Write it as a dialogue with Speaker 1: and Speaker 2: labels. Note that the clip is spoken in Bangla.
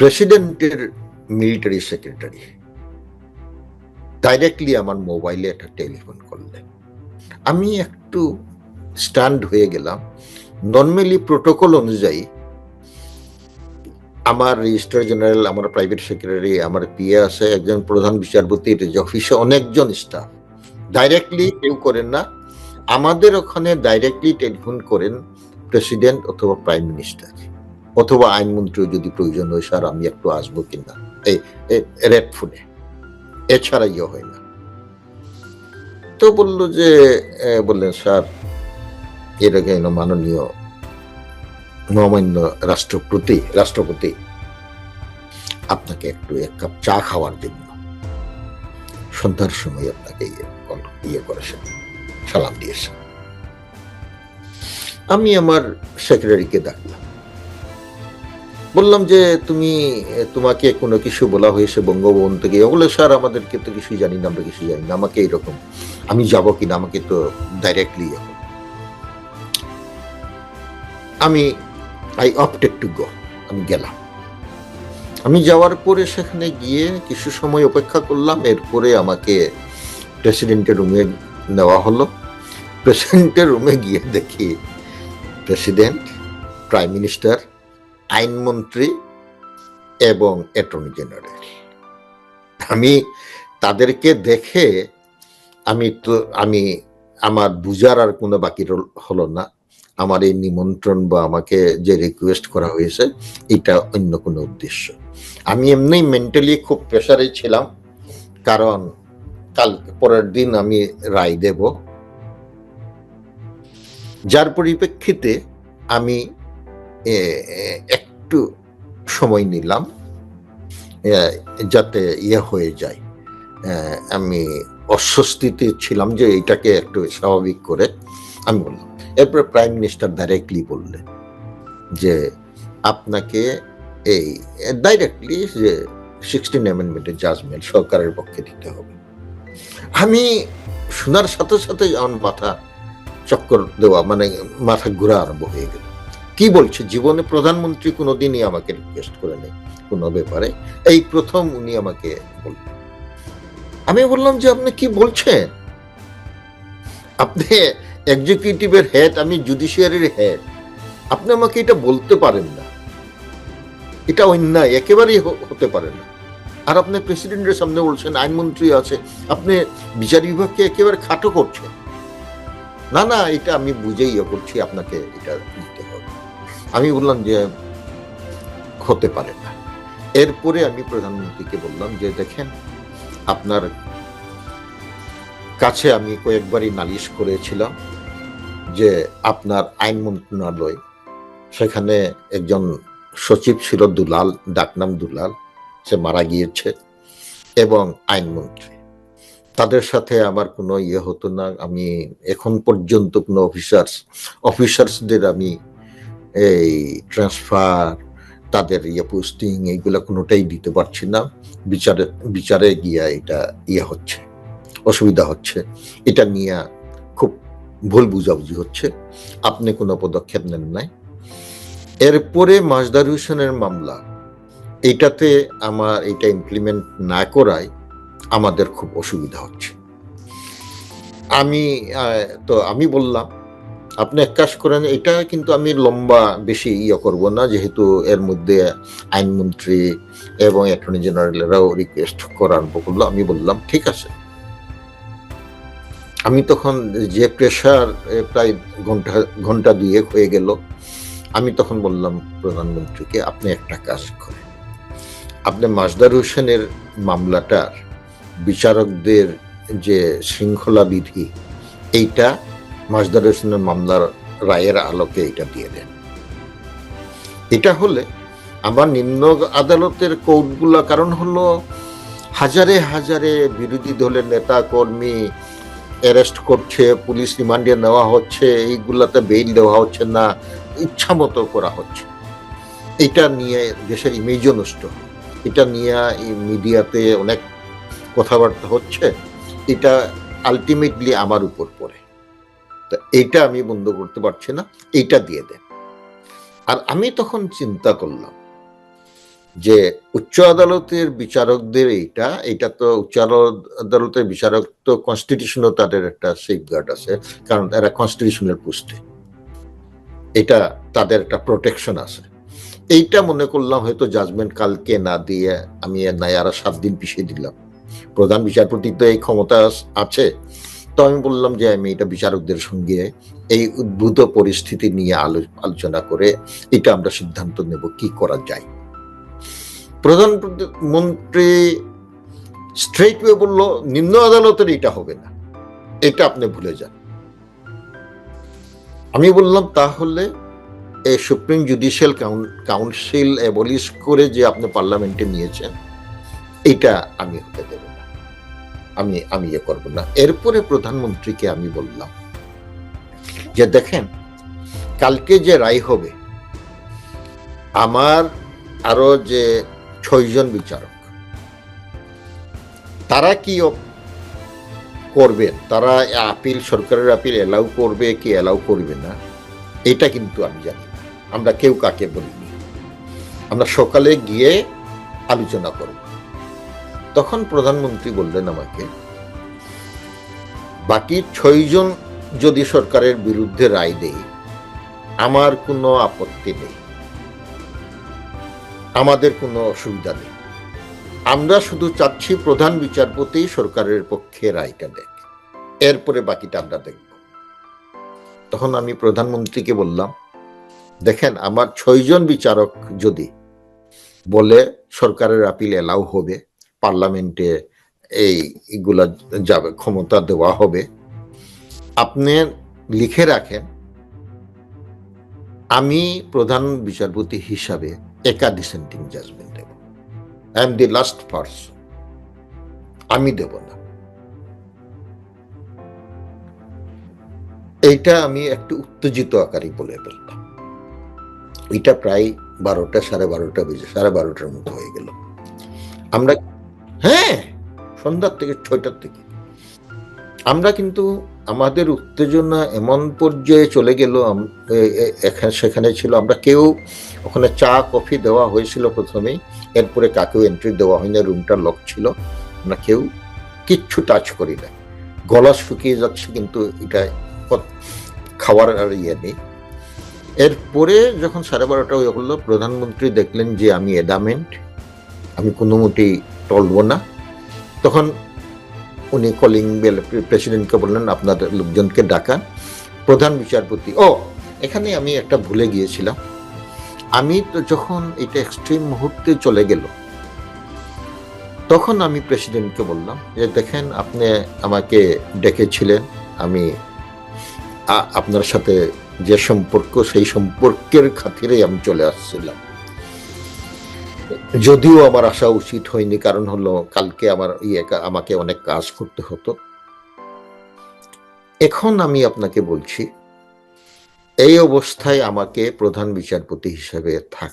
Speaker 1: প্রেসিডেন্টের মিলিটারি সেক্রেটারি ডাইরেক্টলি আমার মোবাইলে একটা টেলিফোন করলেন আমি একটু স্ট্যান্ড হয়ে গেলাম। নর্মালি প্রোটোকল অনুযায়ী আমার রেজিস্ট্রার জেনারেল আমার প্রাইভেট সেক্রেটারি আমার পিএ আছে, একজন প্রধান বিচারপতির অফিসে অনেকজন স্টাফ ডাইরেক্টলি কেউ করেন না। আমাদের ওখানে ডাইরেক্টলি টেলিফোন করেন প্রেসিডেন্ট অথবা প্রাইম মিনিস্টার অথবা আইনমন্ত্রী যদি প্রয়োজন হয়, স্যার, আমি একটু আসব কিনা? এই রেড ফোনে এছাড়া ইয়ে হয় না। তো বলল যে বললেন, স্যার এরকম মাননীয় মহামান্য রাষ্ট্রপতি রাষ্ট্রপতি, আপনাকে একটু এক কাপ চা খাওয়ার জন্য। সন্ধ্যার সময় আপনাকে ইয়ে ইয়ে করেছেন। সালাম দিয়েছেন। আমি আমার সেক্রেটারিকে ডাকলাম। বললাম যে তুমি তোমাকে কোনো কিছু বলা হয়েছে বঙ্গভবন থেকে। ওগুলো স্যার, আমাদেরকে তো কিছুই জানি না, আমরা কিছু জানি না। আমাকে এরকম, আমি যাব কিনা আমাকে তো ডাইরেক্টলি আমি আই অপটেড টু গো আমি গেলাম। আমি যাওয়ার পরে সেখানে গিয়ে কিছু সময় অপেক্ষা করলাম। এরপরে আমাকে প্রেসিডেন্টের রুমে নেওয়া হলো। প্রেসিডেন্টের রুমে গিয়ে দেখি প্রেসিডেন্ট প্রাইম মিনিস্টার আইনমন্ত্রী এবং অ্যাটর্নি জেনারেল। আমি তাদেরকে দেখে আমি তো, আমি, আমার বুঝার আর কোনো বাকি হলো না। আমার এই নিমন্ত্রণ বা আমাকে যে রিকোয়েস্ট করা হয়েছে, এটা অন্য কোনো উদ্দেশ্য। আমি এমনি মেন্টালি খুব প্রেশারে ছিলাম, কারণ কাল পরের দিন আমি রায় দেব। যার পরিপ্রেক্ষিতে আমি একটু সময় নিলাম যাতে ইয়ে হয়ে যায়। আমি অস্বস্তিতে ছিলাম যে এটাকে একটু স্বাভাবিক করে আমি বললাম। এরপরে প্রাইম মিনিস্টার ডাইরেক্টলি বললেন যে আপনাকে এই ডাইরেক্টলি যে সিক্সটিন অ্যামেন্ডমেন্টের জাজমেন্ট সরকারের পক্ষে দিতে হবে। আমি শোনার সাথে সাথে আমার মাথা চক্কর দেওয়া মানে মাথা ঘোরা আরম্ভ হয়ে গেল। কি বলছে? জীবনে প্রধানমন্ত্রী কোনোদিনই আমাকে রিকোয়েস্ট করে নেই, কোনো ব্যাপারে। এই প্রথম উনি আমাকে বললেন আমি বললাম যে, আপনি কি বলছেন? আপনি এক্সিকিউটিভের হেড আমি জুডিশিয়ারির হেড আপনি আমাকে এটা বলতে পারেন না। এটা অন্যায়, একেবারেই হতে পারে না। আর আপনি প্রেসিডেন্টের সামনে বলছেন, আইনমন্ত্রী আছে, আপনি বিচার বিভাগকে একেবারে খাটো করছেন। না না, এটা আমি বুঝেই করছি, আপনাকে এটা দিতে হবে। আমি বললাম যে, হতে পারে না। এরপরে আমি প্রধানমন্ত্রীকে বললাম যে, দেখেন, আপনার কাছে আমি কয়েকবারই নালিশ করেছিলাম যে, আপনার আইন মন্ত্রণালয়, সেখানে একজন সচিব ছিল দুলাল, ডাকনাম দুলাল, সে মারা গিয়েছে এবং আইনমন্ত্রী তাদের সাথে আমার কোনো ইয়ে হতো না। আমি এখন পর্যন্ত কোনো অফিসার্স, অফিসার্সদের আমি এই ট্রান্সফার তাদের ইয়ে পোস্টিং এইগুলো কোনোটাই দিতে পারছি না। বিচারে বিচারে গিয়া এটা ইয়ে হচ্ছে, অসুবিধা হচ্ছে। এটা নিয়ে খুব ভুল বুঝাবুঝি হচ্ছে। আপনি কোনো পদক্ষেপ নেন নাই। এরপরে মাজদার হোসেনের মামলা, এটাতে আমার এটা ইমপ্লিমেন্ট না করায় আমাদের খুব অসুবিধা হচ্ছে। আমি তো আমি বললাম আপনি এক কাজ করেন, এটা কিন্তু আমি লম্বা বেশি ইয়ে করব না, যেহেতু এর মধ্যে আইনমন্ত্রী এবং অ্যাটর্নি জেনারেলেরাও রিকোয়েস্ট করা আরম্ভ করল, আমি বললাম, ঠিক আছে। আমি তখন যে প্রেশার প্রায় ঘণ্টা ঘণ্টা দুয়েক হয়ে গেল, আমি তখন বললাম প্রধানমন্ত্রীকে, আপনি একটা কাজ করেন। আপনি মাজদার হোসেনের মামলাটার বিচারকদের যে শৃঙ্খলা বিধি এইটা মাজদার হোসেনের মামলার রায়ের আলোকে এটা দিয়ে দেন। এটা হলে আমার নিম্ন আদালতের কোর্টগুলো, কারণ হলো হাজারে হাজারে বিরোধী দলের নেতা কর্মী অ্যারেস্ট করছে, পুলিশ রিমান্ডে নেওয়া হচ্ছে, এইগুলাতে বেইল দেওয়া হচ্ছে না, ইচ্ছা মতো করা হচ্ছে। এটা নিয়ে দেশের ইমেজও নষ্ট। এটা নিয়ে মিডিয়াতে অনেক কথাবার্তা হচ্ছে। এটা আলটিমেটলি আমার উপর পড়ে। তা এইটা আমি বন্ধ করতে পারছি না, এইটা দিয়ে দেন আর আমি তখন চিন্তা করলাম যে উচ্চ আদালতের বিচারকদের এইটা এটা তো উচ্চ আদালতের বিচারক তো কনস্টিটিউশনও তাদের একটা সেফগার্ড আছে, কারণ এরা কনস্টিটিউশনের পুষ্টে এটা তাদের একটা প্রোটেকশন আছে। এইটা মনে করলাম হয়তো জাজমেন্ট কালকে না দিয়ে আমি নাই আর সাত দিন পিছিয়ে দিলাম। প্রধান বিচারপতি তো এই ক্ষমতা আছে তো আমি বললাম যে, আমি এটা বিচারকদের সঙ্গে এই উদ্ভূত পরিস্থিতি নিয়ে আলো- আলোচনা করে এটা আমরা সিদ্ধান্ত নেব, কি করা যায়? প্রধানমন্ত্রী স্ট্রেট ওয়ে বলল, নিম্ন আদালতের এটা হবে না। এটা আপনি ভুলে যান। আমি বললাম, তাহলে এই সুপ্রিম জুডিশিয়াল কাউন্সিল অ্যাবলিশ করে যে আপনি পার্লামেন্টে নিয়েছেন, এটা আমি হতে দেব। আমি আমি ইয়ে করব না। এরপরে প্রধানমন্ত্রীকে আমি বললাম যে, দেখেন, কালকে যে রায় হবে, আমার আরও যে ছয়জন বিচারক, তারা কি করবেন? তারা আপিল, সরকারের আপিল এলাউ করবে কি এলাউ করবে না? এটা কিন্তু আমি জানি আমরা কেউ কাকে বলিনি। আমরা সকালে গিয়ে আলোচনা করব। তখন প্রধানমন্ত্রী বললেন আমাকে, বাকি ছয়জন যদি সরকারের বিরুদ্ধে রায় দেয়, আমার কোনো আপত্তি নেই। আমাদের কোনো অসুবিধা নেই। আমরা শুধু চাচ্ছি প্রধান বিচারপতি সরকারের পক্ষে রায়টা দেখ এরপরে বাকিটা আমরা দেখব। তখন আমি প্রধানমন্ত্রীকে বললাম, দেখেন, আমার ছয়জন বিচারক যদি বলে সরকারের আপিল এলাও হবে পার্লামেন্টে এই এগুলা যাবে, ক্ষমতা দেওয়া হবে। আপনি লিখে রাখেন, আমি প্রধান বিচারপতি হিসাবে একা dissenting judgement Dev. I am the last person আমি দেব না। এইটা আমি একটু উত্তেজিত আকারে বলে ফেললাম। এটা প্রায় বারোটা, সাড়ে বারোটা বেজে, সাড়ে বারোটার মতো হয়ে গেল। আমরা হ্যাঁ সন্ধ্যার থেকে, ছয়টার থেকে। আমরা কিন্তু আমাদের উত্তেজনা এমন পর্যায়ে চলে গেল এখানে সেখানে ছিল। আমরা কেউ ওখানে চা, কফি দেওয়া হয়েছিল প্রথমেই। এরপরে কাকেও এন্ট্রি দেওয়া হয়নি, রুমটা লক ছিল। আমরা কেউ কিচ্ছু টাচ করি না গলা শুকিয়ে যাচ্ছে কিন্তু এটা খাওয়ার আর ইয়ে নেই। এরপরে যখন সাড়ে বারোটা হয়ে হলো, প্রধানমন্ত্রী দেখলেন যে আমি এডামেন্ট আমি কোনো টলবো না। তখন উনি কলিং বেল প্রেসিডেন্টকে বললেন, আপনার লোকজনকে ডাকান। প্রধান বিচারপতি, ও, এখানে আমি একটা ভুলে গিয়েছিলাম। আমি তো যখন এটা এক্সট্রিম মুহূর্তে চলে গেল, তখন আমি প্রেসিডেন্টকে বললাম যে, দেখেন, আপনি আমাকে ডেকেছিলেন। আমি আপনার সাথে যে সম্পর্ক, সেই সম্পর্কের খাতিরে আমি চলে আসছিলাম। যদিও আমার আসা উচিত হয়নি, কারণ হলো কালকে আমার ইয়ে আমাকে অনেক কাজ করতে হতো। এখন আমি আপনাকে বলছি, এই অবস্থায় আমাকে প্রধান বিচারপতি হিসেবে থাক